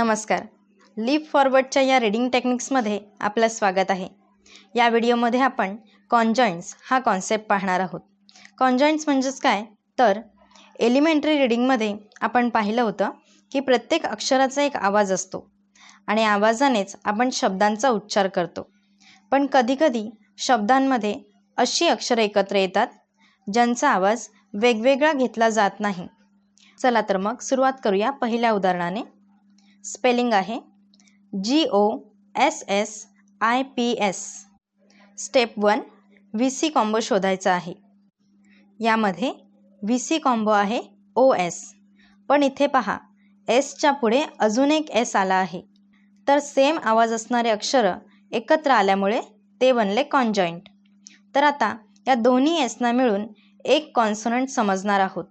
नमस्कार. लीप फॉरवर्डच्या या रीडिंग टेक्निक्समध्ये आपलं स्वागत आहे. या व्हिडिओमध्ये आपण कॉन्जॉईंट्स हा कॉन्सेप्ट पाहणार आहोत. कॉन्जॉईंट्स म्हणजेच काय? तर एलिमेंटरी रीडिंगमध्ये आपण पाहिलं होतं की प्रत्येक अक्षराचा एक आवाज असतो आणि आवाजानेच आपण शब्दांचा उच्चार करतो. पण कधीकधी शब्दांमध्ये अशी अक्षरं एकत्र येतात ज्यांचा आवाज वेगवेगळा घेतला जात नाही. चला तर मग सुरुवात करूया पहिल्या उदाहरणाने. स्पेलिंग आहे G O S S I P S step one V C combo शोधायचा आहे. यामध्ये व्ही सी कॉम्बो आहे ओ एस पण इथे पहा एसच्या पुढे अजून एक एस आला आहे. तर सेम आवाज असणारे अक्षरं एकत्र आल्यामुळे ते बनले कॉन्जॉईंट तर आता या दोन्ही एसना मिळून एक कॉन्सोनंट समजणार आहोत.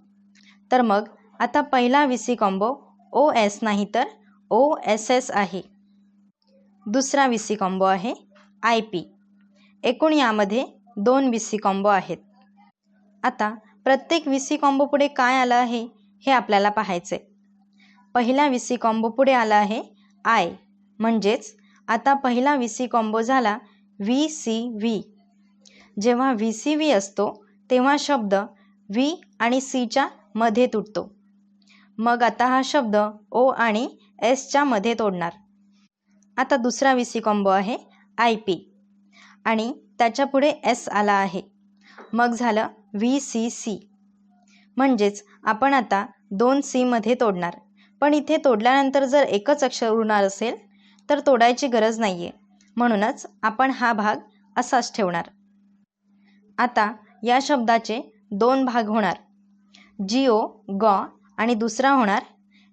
तर मग आता पहिला V C combo O S नाही तर ओ एस एस आहे. दुसरा व्ही सी कॉम्बो आहे आय पी एकूण यामध्ये दोन व्ही सी कॉम्बो आहेत. आता प्रत्येक व्ही सी कॉम्बो पुढे काय आलं आहे हे आपल्याला पाहायचं आहे पहिल्या व्ही सी कॉम्बो पुढे आला आहे आय म्हणजेच आता पहिला व्ही सी कॉम्बो झाला व्ही सी व्ही जेव्हा व्ही सी व्ही असतो तेव्हा शब्द व्ही आणि सीच्या मध्ये तुटतो मग आता हा शब्द ओ आणि एसच्या मध्ये तोडणार. आता दुसरा व्ही सी कॉम्बो आहे आय पी. आणि त्याच्यापुढे एस आला आहे. मग झालं व्ही सी सी. म्हणजेच आपण आता दोन सीमध्ये तोडणार. पण इथे तोडल्यानंतर जर एकच अक्षर उरणार असेल तर तोडायची गरज नाही आहे म्हणूनच आपण हा भाग असाच ठेवणार. आता या शब्दाचे दोन भाग होणार. जिओ गॉ आणि दुसरा होणार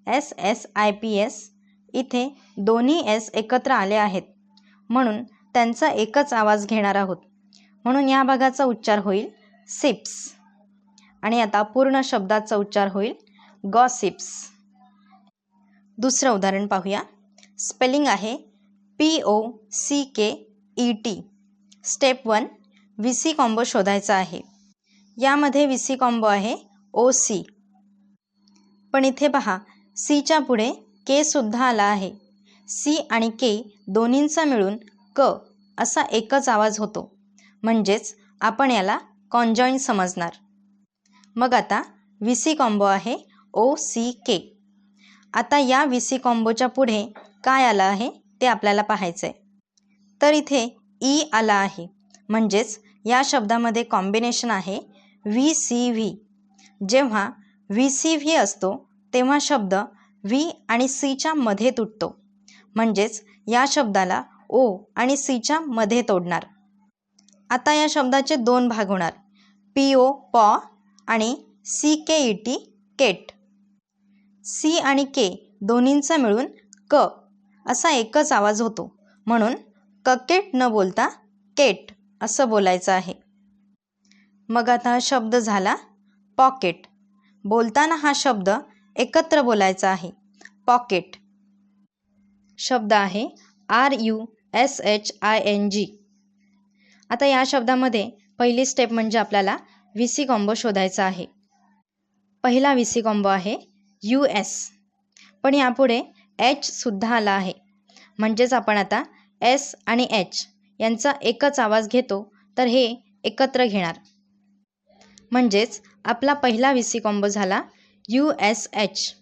S S I P S. इथे दोन्ही एस एकत्र आले आहेत. म्हणून त्यांचा एकच आवाज घेणार आहोत. म्हणून या भागाचा उच्चार होईल सिप्स. आणि आता पूर्ण शब्दाचा उच्चार होईल गॉसिप्स. दुसरं उदाहरण पाहूया. स्पेलिंग आहे P O C K E T. Step one V C combo शोधायचा आहे. यामध्ये व्ही सी कॉम्बो आहे ओ सी. पण इथे पहा सीच्या पुढे के सुद्धा आला आहे. सी आणि के दोन्हींचा मिळून क असा एकच आवाज होतो. म्हणजेच आपण याला कॉन्जॉईन समजणार. मग आता व्ही सी कॉम्बो आहे ओ सी के आता या व्ही सी कॉम्बोच्या पुढे काय आलं आहे ते आपल्याला पाहायचं आहे तर इथे ई आला आहे. म्हणजेच या शब्दामध्ये कॉम्बिनेशन आहे व्ही सी व्ही जेव्हा व्ही सी व्ही असतो तेव्हा शब्द व्ही आणि सीच्या मध्ये तुटतो. म्हणजेच या शब्दाला ओ आणि सीच्या मध्ये तोडणार. आता या शब्दाचे दोन भाग होणार. पी ओ पॉ आणि सी के ई टी केट सी आणि के दोन्हींचा मिळून क असा एकच आवाज होतो. म्हणून ककेट न बोलता केट असं बोलायचं आहे. मग आता हा शब्द झाला पॉकेट बोलताना हा शब्द एकत्र बोलायचं आहे. पॉकेट शब्द आहे R U S H I N G आता या शब्दामध्ये पहिली स्टेप म्हणजे आपल्याला व्ही सी कॉम्बो शोधायचा आहे. पहिला व्ही सी कॉम्बो आहे यू एस पण यापुढे एचसुद्धा आला आहे. म्हणजेच आपण आता एस आणि एच यांचा एकच आवाज घेतो तर हे एकत्र घेणार. म्हणजेच आपला पहिला व्ही सी कॉम्बो झाला यू एस एच.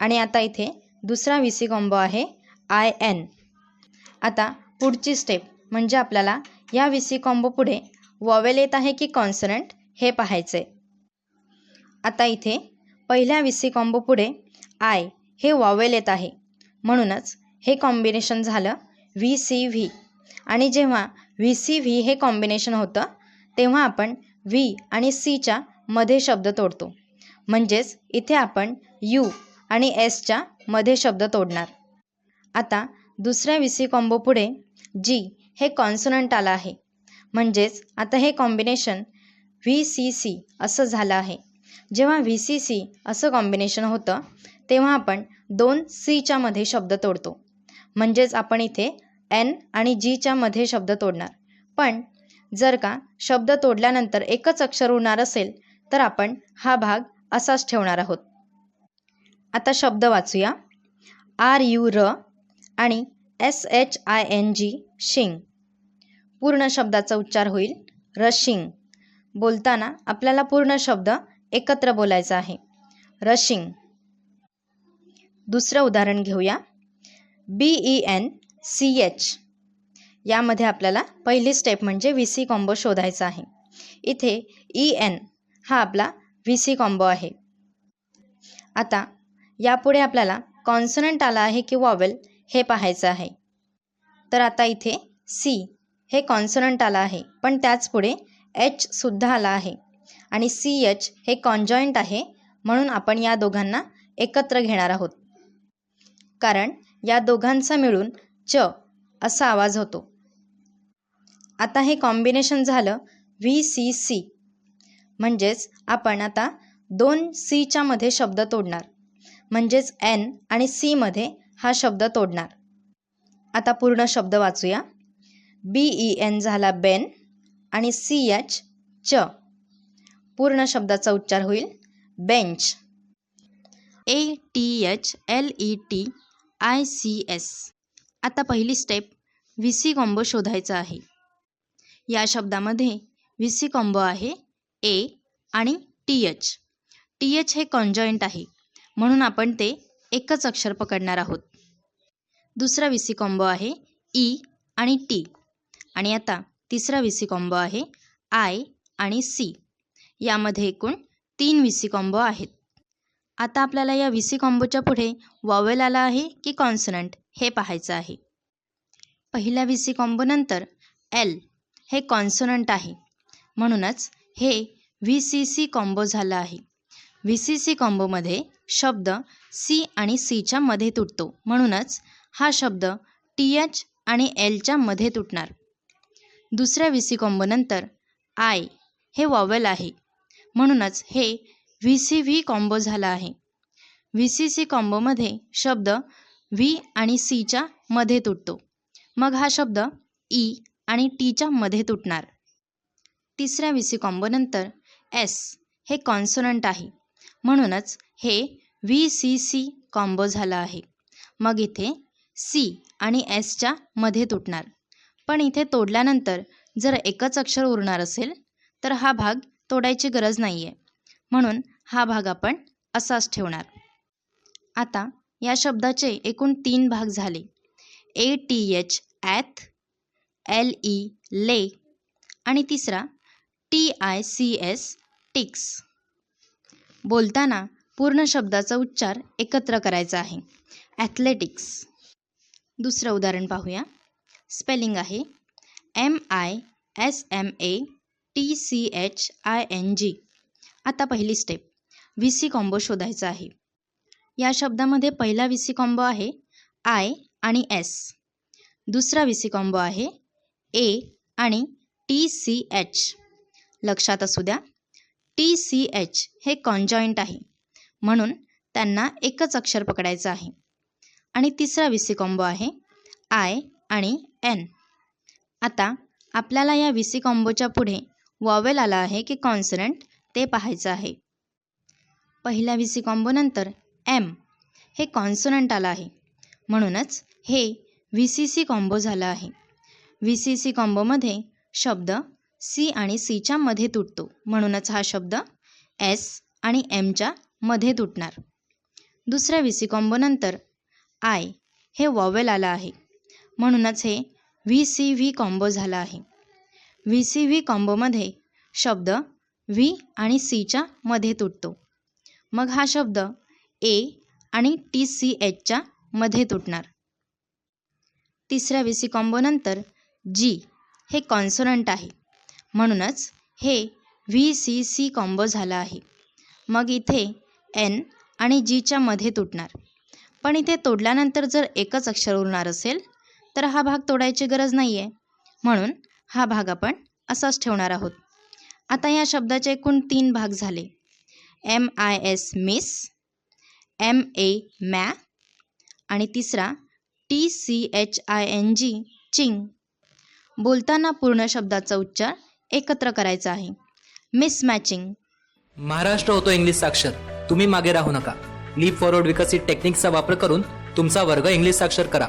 आणि आता इथे दुसरा व्ही सी कॉम्बो आहे आय एन. आता पुढची स्टेप म्हणजे आपल्याला या व्ही सी कॉम्बो पुढे वॉवेल येत आहे की कॉन्सनंट हे पाहायचं. आहे आता इथे पहिल्या व्ही सी कॉम्बो पुढे आय हे वॉवेल येत आहे. म्हणूनच हे कॉम्बिनेशन झालं व्ही सी व्ही आणि जेव्हा व्ही सी व्ही हे कॉम्बिनेशन होतं तेव्हा आपण व्ही आणि सीच्या मध्ये शब्द तोडतो. म्हणजेच इथे आपण यू आणि एसच्या मध्ये शब्द तोडणार. आता दुसऱ्या व्ही सी कॉम्बो पुढे जी हे कॉन्सोनंट आलं आहे. म्हणजेच आता हे कॉम्बिनेशन व्ही सी सी असं झालं आहे. जेव्हा व्ही सी सी असं कॉम्बिनेशन होतं तेव्हा आपण दोन सीच्या मध्ये शब्द तोडतो. म्हणजेच आपण इथे एन आणि जीच्या मध्ये शब्द तोडणार. पण जर का शब्द तोडल्यानंतर एकच अक्षर उरणार असेल तर आपण हा भाग असाच ठेवणार आहोत. आता शब्द वाचूया. आर यू र आणि S H I N G शिंग. पूर्ण शब्दाचा उच्चार होईल रशिंग बोलताना आपल्याला पूर्ण शब्द एकत्र बोलायचा आहे. रशिंग दुसरं उदाहरण घेऊया. B E N C H. यामध्ये आपल्याला पहिली स्टेप म्हणजे व्ही सी कॉम्बो शोधायचा आहे. इथे ई एन हा आपला व्ही सी कॉम्बो आहे. आता यापुढे आपल्याला कॉन्सनंट आला आहे की वॉवेल हे पाहायचं आहे. तर आता इथे सी हे कॉन्सनंट आला आहे पण त्याच पुढे एच सुद्धा आला आहे. आणि सी एच हे कॉन्जॉईंट आहे म्हणून आपण या दोघांना एकत्र घेणार आहोत. कारण या दोघांचा मिळून च असा आवाज होतो. आता हे कॉम्बिनेशन झालं व्ही सी सी. म्हणजेच आपण आता दोन सीच्या मध्ये शब्द तोडणार. म्हणजेच एन आणि सीमध्ये हा शब्द तोडणार. आता पूर्ण शब्द वाचूया. बी ई एन झाला बेन आणि सी एच च. पूर्ण शब्दाचा उच्चार होईल bench. A T H L E T I C S. आता पहिली स्टेप व्ही सी कॉम्बो शोधायचा आहे. या शब्दामध्ये व्ही सी कॉम्बो आहे. ए आणि टी एच टी एच हे कॉन्जॉईंट आहे. म्हणून आपण ते एकच अक्षर पकडणार आहोत. दुसरा व्ही सी कॉम्बो आहे ई आणि टी आणि आता तिसरा व्ही सी कॉम्बो आहे आय आणि सी यामध्ये एकूण तीन व्ही सी कॉम्बो आहेत. आता आपल्याला या व्ही सी कॉम्बोच्या पुढे वॉवेल आला आहे की कॉन्सनंट हे पाहायचं आहे. पहिल्या व्ही सी कॉम्बोनंतर एल हे कॉन्सोनंट आहे. म्हणूनच हे व्ही सी सी कॉम्बो झालं आहे. व्ही सी सी कॉम्बोमध्ये शब्द सी आणि सीच्या मध्ये तुटतो. म्हणूनच हा शब्द टी एच आणि एलच्या मध्ये तुटणार. दुसऱ्या व्ही सी कॉम्बोनंतर आय हे वॉवेल आहे. म्हणूनच हे व्ही सी व्ही कॉम्बो झाला आहे. व्ही सी सी कॉम्बोमध्ये शब्द व्ही आणि सीच्या मध्ये तुटतो. मग हा शब्द ई आणि टीच्या मध्ये तुटणार. तिसऱ्या व्ही सी कॉम्बोनंतर एस हे कॉन्सोनंट आहे. म्हणूनच हे व्ही सी सी कॉम्बो झाला आहे. मग इथे सी आणि एसच्या मध्ये तुटणार. पण इथे तोडल्यानंतर जर एकच अक्षर उरणार असेल तर हा भाग तोडायची गरज नाही आहे म्हणून हा भाग आपण असाच ठेवणार. आता या शब्दाचे एकूण तीन भाग झाले. ए टी एच ॲथ एल ई ले आणि तिसरा टी आय सी एस टिक्स. बोलताना पूर्ण शब्दाचा उच्चार एकत्र करायचा आहे. ॲथलेटिक्स दुसरं उदाहरण पाहूया. स्पेलिंग आहे M I S M A T C H I N G आता पहिली स्टेप व्ही सी कॉम्बो शोधायचा आहे. या शब्दामध्ये पहिला व्ही सी कॉम्बो आहे आय आणि एस दुसरा व्ही सी कॉम्बो आहे ए आणि टी सी एच लक्षात असू द्या. टी सी एच हे कॉन्जॉईंट आहे. म्हणून त्यांना एकच अक्षर पकडायचं आहे. आणि तिसरा विसी सी कॉम्बो आहे. आय आणि एन आता आपल्याला या विसी सी कॉम्बोच्या पुढे वॉवेल आला आहे की कॉन्सनंट ते पाहायचं आहे. पहिल्या विसी सी कॉम्बोनंतर एम हे कॉन्सनंट आलं आहे. म्हणूनच हे व्ही सी सी कॉम्बो झालं आहे. व्ही सी सी कॉम्बोमध्ये शब्द सी आणि सीच्या मध्ये तुटतो. म्हणूनच हा शब्द एस आणि एमच्या मध्ये तुटणार. दुसऱ्या व्ही सी कॉम्बोनंतर आय हे वॉवेल आलं आहे. म्हणूनच हे व्ही सी व्ही कॉम्बो झाला आहे. व्ही सी व्ही कॉम्बोमध्ये शब्द व्ही आणि सीच्या मध्ये तुटतो. मग हा शब्द ए आणि टी सी एचच्या मध्ये तुटणार. तिसऱ्या व्ही सी कॉम्बोनंतर जी हे कॉन्सोनंट आहे. म्हणूनच हे व्ही सी सी कॉम्बो झाला आहे. मग इथे एन आणि जीच्या मध्ये तुटणार. पण इथे तोडल्यानंतर जर एकच अक्षर उरणार असेल तर हा भाग तोडायची गरज नाही आहे म्हणून हा भाग आपण असाच ठेवणार आहोत. आता या शब्दाचे एकूण तीन भाग झाले. एम आय एस मिस एम ए मॅ आणि तिसरा T C H I N G चिंग. बोलताना पूर्ण शब्दाचा उच्चार एकत्र करायचं आहे. मिसमॅचिंग महाराष्ट्र होतो इंग्लिश साक्षर तुम्ही मागे राहू नका. लीप फॉरवर्ड विकसित टेक्निकचा वापर करून तुमचा वर्ग इंग्लिश साक्षर करा.